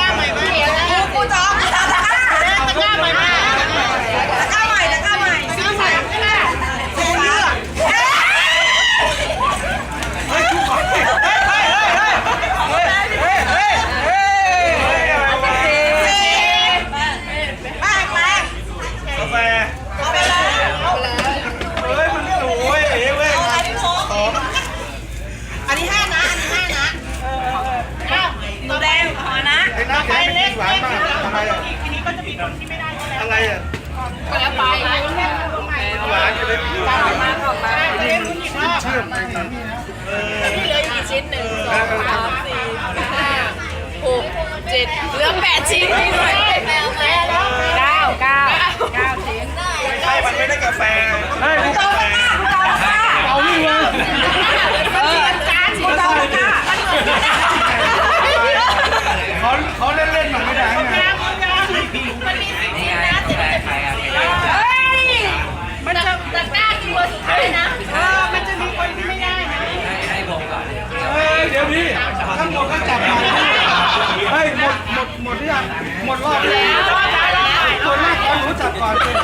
ร้าใหม่มากูจองตะกร้าเล่นตะกร้าใหม่มาต อะไรอะแล้วไปหวานจะได้กินหวานมาก่อนมาเล่นคุณหญิงรอบเชื่อมไปดิเออนี่เหลืออยู่กี่ชิ้นหนึ่งสองสามสี่ห้าหกเจ็ดเหลือแปดชิ้นนี่ด้วยแปดแล้วเก้าเก้าเก้าชิ้นใช่มันไม่ได้กาแฟใช่กาแฟเอานี่มา เออจานชิ้นเก้าเก้า เขาเขาเล่นเล่นๆมันไม่ได้ไง เฮ้ยมันจะตะกร้าตัวสุดท้ายนะ เออมันจะมีคนที่ไม่ได้นะ เฮ้ยเดี๋ยวพี่ทั้งหมดก็จับมาเฮ้ยหมดหมดหมดหรือยังหมดรอบแล้วส่วนมากขอหนูจับก่อนเลย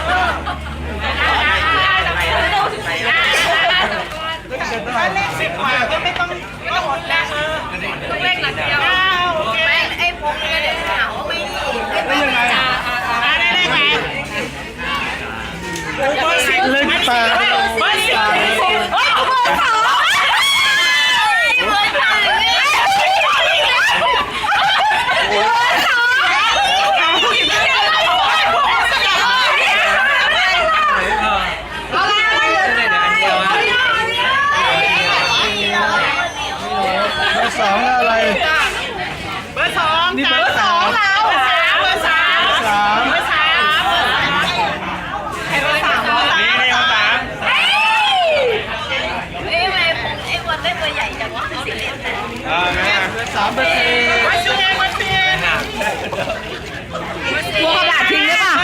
เสร็จแล้ว ถ้าเล่นสิบกว่าก็ไม่ต้องก็หมดแล้วเออ ต้องเล่นหลักเดียว เก้าโอเค แม่ไอ้พวกนี้เดี๋ยวหาว่าไม่ดี ได้ยังไง มาได้ได้ไหมโอ้เบอร์สิบ เล่นตา เบอร์สิบ เฮ้ยเบอร์สองเบอร์สองเบอร์สองเอาละเอาเลยเอาเลย เบอร์ สองอะไร เบอร์สองนี่เบอร์สามเราเบอร์สามเบอร์สามสามเบอร์สามเบอร์สามใครเบอร์สามเบอร์สามนี่นี่เอาสามเอ้ยทำไมผมไอ้วันได้เบอร์ใหญ่จังวะสิบเอ็ดนะอ่าไงเบอร์สามเบอร์สี่เบอร์สี่เบอร์สี่บัวกระดาษทิ้งได้ป่ะเบ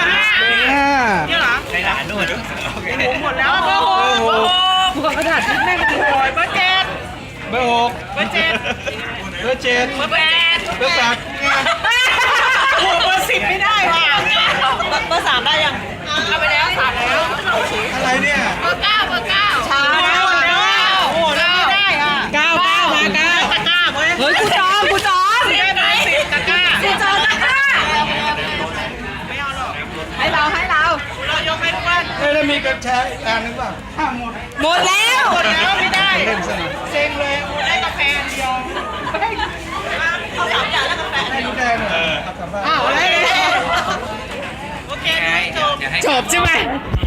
อร์ห้าเนี่ยเหรอในร้านนู่นโอเคหมดแล้วเบอร์หกเบอร์หกบัวกระดาษทิ้งแม่งโอ้ยเบอร์เจ็ด เบอร์หกเบอร์เจ็ดเบอร์เจ็ดเบอร์แปดเบอร์แปดไง โอ้เบอร์สิบไม่ได้ว่ะ เบอร์สามได้ยัง เอาไปแล้วสามแล้ว อะไรเนี่ย เบอร์เก้าเบอร์เก้า ช้าแล้วแล้วโอ้แล้วไม่ได้อะ เก้าเก้ามาเก้า ตะกร้าเว้ย เฮ้ยกูจองกูจอง ได้ไหมสิบตะกร้า กูจองตะกร้า ไม่เอาหรอก ให้เราให้เรา เรายกให้ทุกวัน เอ้ยแล้ว มีกัญชาอีกอันหนึงป่ะห้ามหมดหมดแล้วหมดแล้วไม่ได้ เล่นซะหน่อยเซ็งเลยโอ้ได้กาแฟอันเดียวเขาสามอย่างแล้วกาแฟให้ลูกแดงหน่อยเอากลับบ้าน อ้าวอะไรโอเคจบ จบใช่ไหมเ